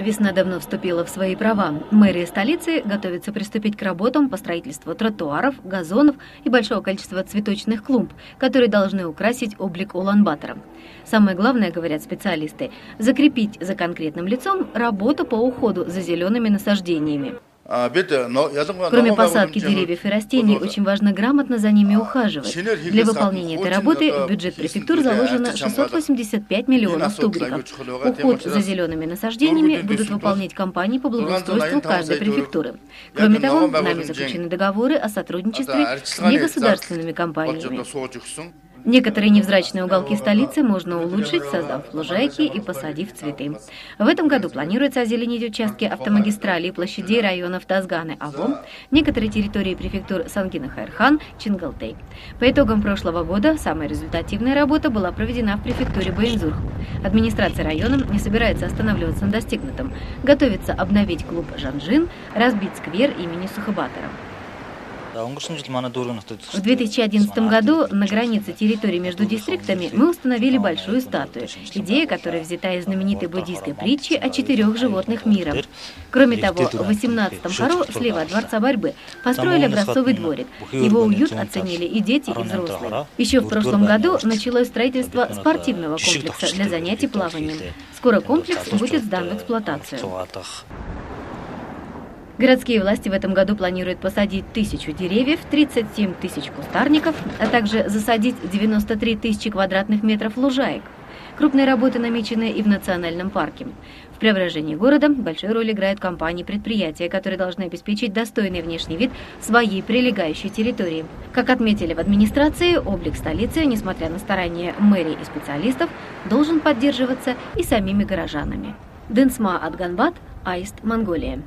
Весна давно вступила в свои права. Мэрия столицы готовится приступить к работам по строительству тротуаров, газонов и большого количества цветочных клумб, которые должны украсить облик Улан-Батора. Самое главное, говорят специалисты, закрепить за конкретным лицом работу по уходу за зелеными насаждениями. Кроме посадки деревьев и растений, очень важно грамотно за ними ухаживать. Для выполнения этой работы в бюджет префектур заложено 685 миллионов тугриков. Уход за зелеными насаждениями будут выполнять компании по благоустройству каждой префектуры. Кроме того, нами заключены договоры о сотрудничестве с негосударственными компаниями. Некоторые невзрачные уголки столицы можно улучшить, создав лужайки и посадив цветы. В этом году планируется озеленить участки автомагистрали и площадей районов Тазганы, Аво, некоторые территории префектур Сангина-Хайрхан, Чингалтей. По итогам прошлого года самая результативная работа была проведена в префектуре Баинзурх. Администрация района не собирается останавливаться на достигнутом. Готовится обновить клуб «Жанжин», разбить сквер имени Сухобатора. В 2011 году на границе территории между дистриктами мы установили большую статую, идея которой взята из знаменитой буддийской притчи о четырех животных мира. Кроме того, в 18-м Харо, слева от Дворца борьбы, построили образцовый дворик. Его уют оценили и дети, и взрослые. Еще в прошлом году началось строительство спортивного комплекса для занятий плаванием. Скоро комплекс будет сдан в эксплуатацию. Городские власти в этом году планируют посадить тысячу деревьев, 37 тысяч кустарников, а также засадить 93 тысячи квадратных метров лужаек. Крупные работы намечены и в национальном парке. В преображении города большую роль играют компании и предприятия, которые должны обеспечить достойный внешний вид своей прилегающей территории. Как отметили в администрации, облик столицы, несмотря на старания мэрии и специалистов, должен поддерживаться и самими горожанами. Денсма Адганбат, Аист, Монголия.